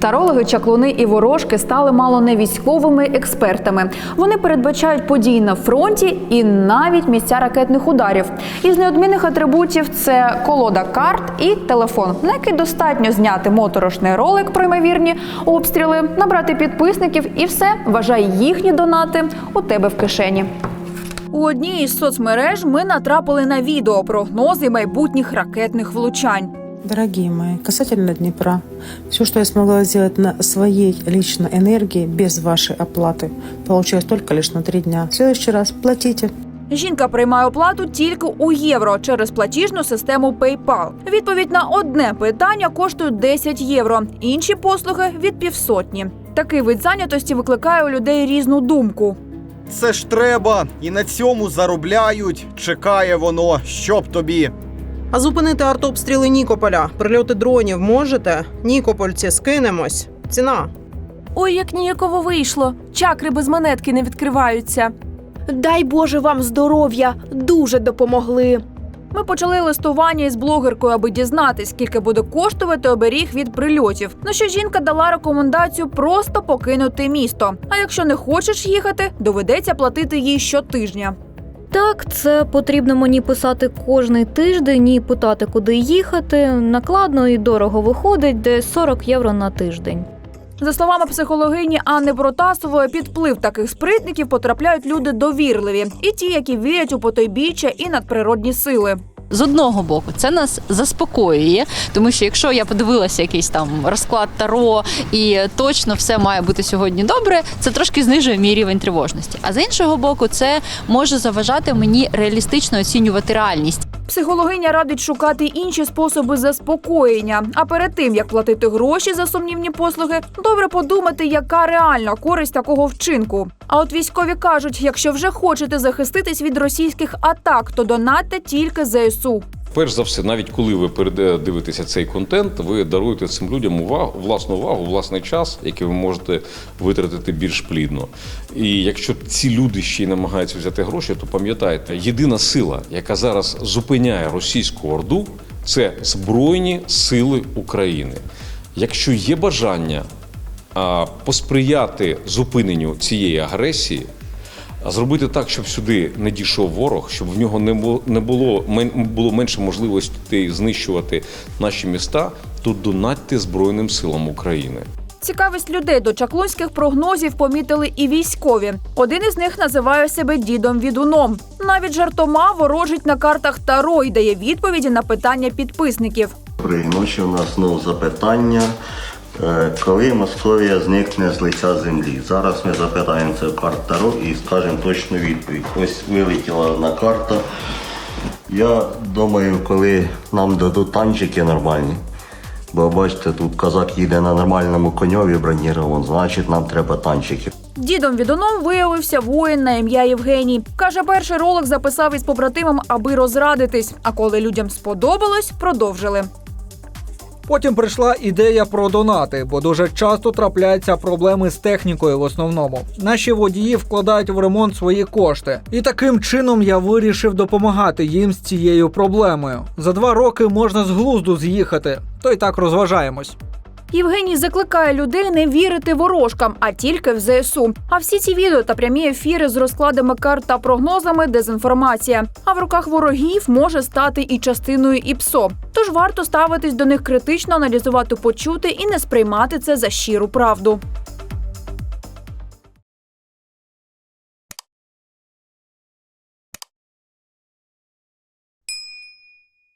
Тарологи, чаклуни і ворожки стали мало не військовими експертами. Вони передбачають події на фронті і навіть місця ракетних ударів. Із неодмінних атрибутів це колода карт і телефон, на який достатньо зняти моторошний ролик про ймовірні обстріли, набрати підписників і все вважай їхні донати у тебе в кишені. У одній із соцмереж ми натрапили на відео прогнози майбутніх ракетних влучань. Дорогие мои, касательно Днепра, все, что я смогла сделать на своей личной энергии без вашей оплаты, получилось только лишь на три дня. В следующий раз платите. Жінка приймає оплату тільки у євро через платіжну систему PayPal. Відповідь на одне питання коштує 10 євро, інші послуги від півсотні. Такий вид зайнятості викликає у людей різну думку. Це ж треба, і на цьому заробляють. Чекає воно, щоб тобі. А зупинити артобстріли Нікополя, прильоти дронів можете? Нікопольці скинемось. Ціна. Ой, як ніяково вийшло. Чакри без монетки не відкриваються. Дай Боже вам здоров'я, дуже допомогли. Ми почали листування із блогеркою, аби дізнатись, скільки буде коштувати оберіг від прильотів. На що жінка дала рекомендацію просто покинути місто. А якщо не хочеш їхати, доведеться платити їй щотижня. Так, це потрібно мені писати кожний тиждень і питати, куди їхати. Накладно і дорого виходить, десь 40 євро на тиждень. За словами психологині Анни Протасової, під вплив таких спритників потрапляють люди довірливі, і ті, які вірять у потойбіччя і надприродні сили. З одного боку, це нас заспокоює, тому що якщо я подивилася якийсь там розклад таро і точно все має бути сьогодні добре, це трошки знижує мій рівень тривожності. А з іншого боку, це може заважати мені реалістично оцінювати реальність. Психологиня радить шукати інші способи заспокоєння. А перед тим як платити гроші за сумнівні послуги, добре подумати, яка реальна користь такого вчинку. А от військові кажуть, якщо вже хочете захиститись від російських атак, то донатьте тільки ЗСУ. Перш за все, навіть коли ви передивитеся цей контент, ви даруєте цим людям увагу, власну увагу, власний час, який ви можете витратити більш плідно. І якщо ці люди ще й намагаються взяти гроші, то пам'ятайте, єдина сила, яка зараз зупиняє російську орду, це Збройні Сили України. Якщо є бажання посприяти зупиненню цієї агресії, а зробити так, щоб сюди не дійшов ворог, щоб в нього не було не було мен- було менше можливостей знищувати наші міста, то донатьте Збройним силам України. Цікавість людей до чаклунських прогнозів помітили і військові. Один із них називає себе дідом відуном. Навіть жартома ворожить на картах Таро і дає відповіді на питання підписників. Ночі. У нас знову запитання. Е, Коли Московія зникне з лиця землі? Зараз ми запитаємо це в карт і скажемо точну відповідь. Ось вилетіла одна карта. Я думаю, коли нам дадуть танчики нормальні. Бо бачите, тут козак їде на нормальному коньові бронірованому, значить нам треба танчики. Дідом відуном виявився воїн на ім'я Євгеній. Каже, перший ролик записав із побратимом, аби розрадитись. А коли людям сподобалось, продовжили. Потім прийшла ідея про донати, бо дуже часто трапляються проблеми з технікою в основному. Наші водії вкладають в ремонт свої кошти. І таким чином я вирішив допомагати їм з цією проблемою. За два роки можна з глузду з'їхати, то й так розважаємось. Євгеній закликає людей не вірити ворожкам, а тільки в ЗСУ. А всі ці відео та прямі ефіри з розкладами карт та прогнозами дезінформація. А в руках ворогів може стати і частиною ІПСО. Тож варто ставитись до них критично, аналізувати почути і не сприймати це за щиру правду.